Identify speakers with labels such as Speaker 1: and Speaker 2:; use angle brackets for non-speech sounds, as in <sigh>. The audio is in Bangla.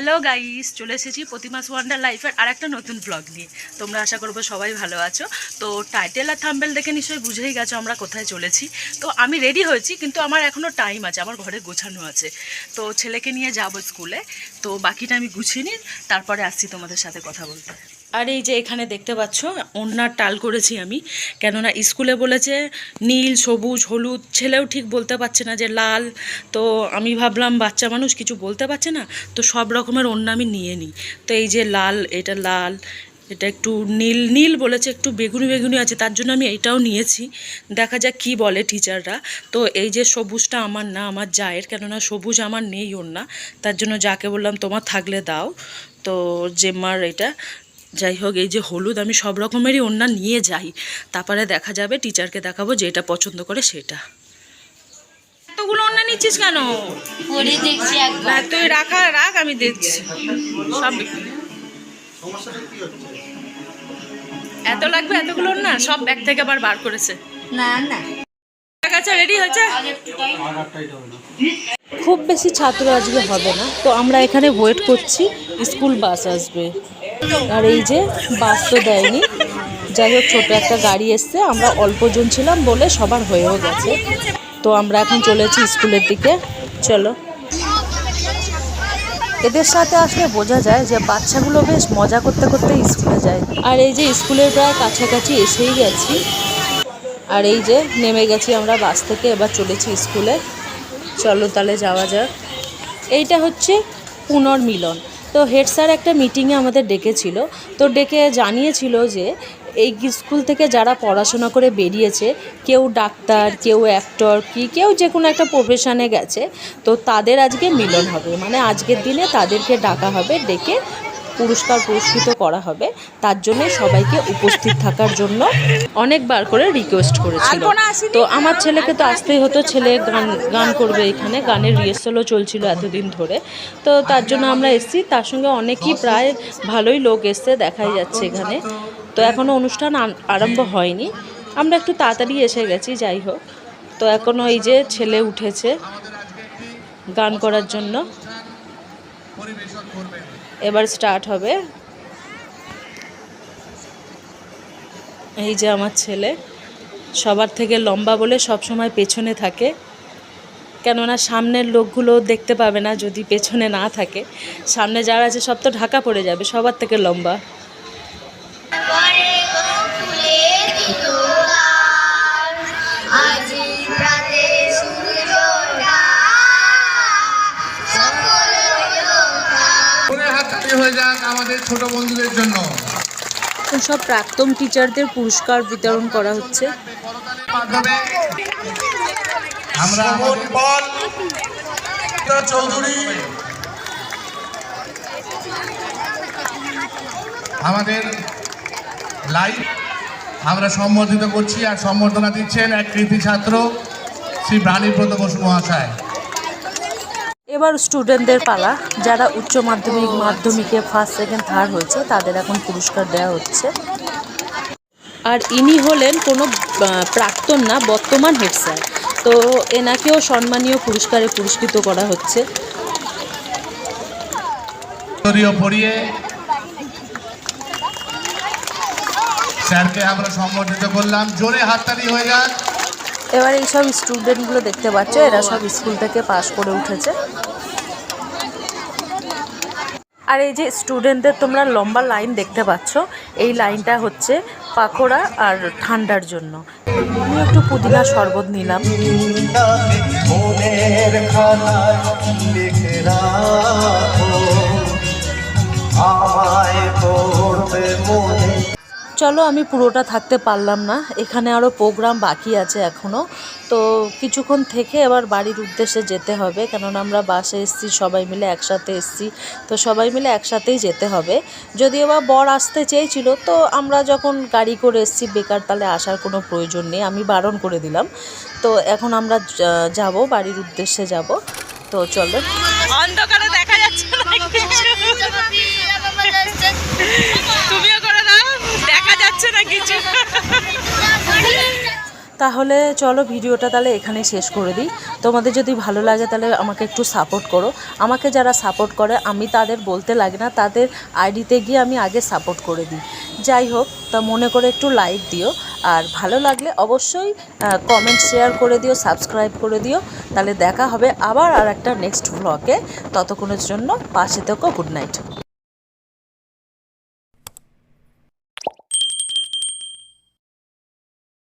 Speaker 1: হ্যালো গাইস চলে এসেছি প্রতিমাস ওয়ান্ডার লাইফের আর একটা নতুন ব্লগ নিয়ে। তোমরা আশা করব সবাই ভালো আছো। তো টাইটেল আর থাম্বেল দেখে নিশ্চয়ই বুঝেই গেছো আমরা কোথায় চলেছি। তো আমি রেডি হয়েছি, কিন্তু আমার এখনও টাইম আছে, আমার ঘরে গোছানো আছে। তো ছেলেকে নিয়ে যাব স্কুলে তো বাকিটা আমি গুছিয়ে নিই, তারপরে আসছি তোমাদের সাথে কথা বলতে। আর এই যে এখানে দেখতে পাচ্ছ ওনার টাল করেছি আমি। কেননা স্কুলে বলেছে, নীল, সবুজ, হলুদ, ছেলেও ঠিক বলতে পারছে না যে লাল। তো আমি ভাবলাম, বাচ্চা মানুষ কিছু বলতে পারছে না, তো সব রকমের অন্য আমি নিয়ে নিই। তো এই যে লাল, এটা লাল, এটা একটু নীল নীল বলেছে, একটু বেগুনি বেগুনি আছে, তার জন্য আমি এইটাও নিয়েছি। দেখা যাক কি বলে টিচাররা তো এই যে সবুজটা আমার না, আমার জায়ের, কেননা সবুজ আমার নেই ওর না তার জন্য যাকে বললাম, তোমার থাকলে দাও। তো জেম্মার এটা যাই হোক এই যে হলুদ আমি সব রকমেরই ওড়না নিয়ে যাই। তারপরে দেখা যাবে টিচারকে দেখাবো যে এটা পছন্দ করে সেটা। এতগুলো ওড়না নিচ্ছিস কেন?
Speaker 2: দেখছি
Speaker 1: না
Speaker 2: একবার
Speaker 1: তুই রাখা রাখ আমি দেখছি। সব এত লাগবে এতগুলো না সব ব্যাগ থেকে আবার বার করেছে।
Speaker 2: না না।
Speaker 1: আচ্ছা রেডি হয়েছে?
Speaker 3: খুব বেশি ছাত্র আজকে হবে না। তো আমরা এখানে ওয়েট করছি স্কুল বাস আসবে। আর এই যে বাস তো দেয়নি। যাই হোক, ছোটো একটা গাড়ি এসছে, আমরা অল্পজন ছিলাম বলে সবার হয়েও গেছে। তো আমরা এখন চলেছি স্কুলের দিকে। চলো। এদের সাথে আসলে বোঝা যায় যে বাচ্চাগুলো বেশ মজা করতে করতে স্কুলে যায়। আর এই যে স্কুলের প্রায় কাছাকাছি এসেই গেছি। আর এই যে নেমে গেছি আমরা বাস থেকে, এবার চলেছি স্কুলে। চলো তাহলে যাওয়া যাক। এইটা হচ্ছে পুনর্মিলন। তো হেড স্যার একটা মিটিংয়ে আমাদের ডেকেছিল, তো ডেকে জানিয়েছিল যে এই স্কুল থেকে যারা পড়াশোনা করে বেরিয়েছে, কেউ ডাক্তার, কেউ অ্যাক্টর, কি কেউ যে কোনো একটা প্রফেশনে গেছে, তো তাদের আজকে মিলন হবে। মানে আজকের দিনে তাদেরকে ডাকা হবে, ডেকে পুরস্কার পুরস্কৃত করা হবে তার জন্য সবাইকে উপস্থিত থাকার জন্য অনেকবার করে রিকোয়েস্ট করেছিল। তো আমার ছেলেকে তো আসতেই হতো ছেলে গান গান করবে এখানে গানের রিহার্সালও চলছিল এতদিন ধরে। তো তার জন্য আমরা এসেছি তার সঙ্গে অনেকই প্রায় ভালোই লোক এসছে দেখাই যাচ্ছে এখানে। তো এখনও অনুষ্ঠান আরম্ভ হয়নি। আমরা একটু তাড়াতাড়ি এসে গেছি যাই হোক। তো এখনও এই যে ছেলে উঠেছে গান করার জন্য। এবার স্টার্ট হবে। এই যে আমার ছেলে, সবার থেকে লম্বা বলে সব সময় পেছনে থাকে। কেননা সামনের লোকগুলো দেখতে পাবে না যদি পেছনে না থাকে। সামনে যারা আছে সব তো ঢাকা পড়ে যাবে, সবার থেকে লম্বা।
Speaker 4: হয়ে যাক আমাদের ছোট বন্ধুদের জন্য।
Speaker 3: সব প্রাক্তন টিচারদের পুরস্কার বিতরণ করা হচ্ছে।
Speaker 4: আমরা আমাদের
Speaker 5: চৌধুরী
Speaker 4: আমাদের লাইভ আমরা সম্বর্ধিত করছি আর সম্বর্ধনা দিচ্ছেন এক কৃতি ছাত্র শ্রী প্রাণীব্রত বসু মহাশয়।
Speaker 3: এবার স্টুডেন্টদের পালা। যারা উচ্চ মাধ্যমিক মাধ্যমিকে ফার্স্ট সেকেন্ড থার্ড হয়েছে তাদের এখন পুরস্কার দেওয়া হচ্ছে। আর ইনি হলেন কোনো প্রাক্তন না বর্তমান হেড স্যার তো এনাকেও সম্মানীয় পুরস্কারে পুরস্কৃত করা হচ্ছে।
Speaker 4: পড়িয়ে স্যারকে আমরা সম্বর্ধিত করলাম। জোরে হাততালি হয়ে যাক।
Speaker 3: এবার এই সব স্টুডেন্টগুলো দেখতে পাচ্ছ, এরা সব স্কুল থেকে পাশ করে উঠেছে। আর এই যে স্টুডেন্টদের তোমরা লম্বা লাইন দেখতে পাচ্ছ, এই লাইনটা হচ্ছে পাকোড়া আর ঠান্ডার জন্য। আমি একটু পুদিনা শরবত নিলাম।
Speaker 5: আমায় মনে
Speaker 3: চলো আমি পুরোটা থাকতে পারলাম না। এখানে আরও প্রোগ্রাম বাকি আছে এখনও তো কিছুক্ষণ থেকে এবার বাড়ির উদ্দেশ্যে যেতে হবে কেননা আমরা বাসে এসছি সবাই মিলে একসাথে এসছি। তো সবাই মিলে একসাথেই যেতে হবে। যদিও বা বর আসতে চেয়েছিল তো আমরা যখন গাড়ি করে এসছি বেকার তাহলে আসার কোনো প্রয়োজন নেই আমি বারণ করে দিলাম। তো এখন আমরা যাব বাড়ির উদ্দেশ্যে যাব। তো চলো।
Speaker 1: অন্ধকারে দেখা যাচ্ছে না <laughs> যাচ্ছে না কিছু
Speaker 3: তাহলে চলো ভিডিওটা তাহলে এখানে শেষ করে দিই। তোমাদের যদি ভালো লাগে তাহলে আমাকে একটু সাপোর্ট করো। আমাকে যারা সাপোর্ট করে, আমি তাদের বলতে লাগে না, তাদের আইডিতে গিয়ে আমি আগে সাপোর্ট করে দিই। যাই হোক, তা মনে করে একটু লাইক দিও। আর ভালো লাগলে অবশ্যই কমেন্ট শেয়ার করে দিও সাবস্ক্রাইব করে দিও। তাহলে দেখা হবে আবার আর একটা নেক্সট ব্লগে ততক্ষণের জন্য পাশে থেকো গুড নাইট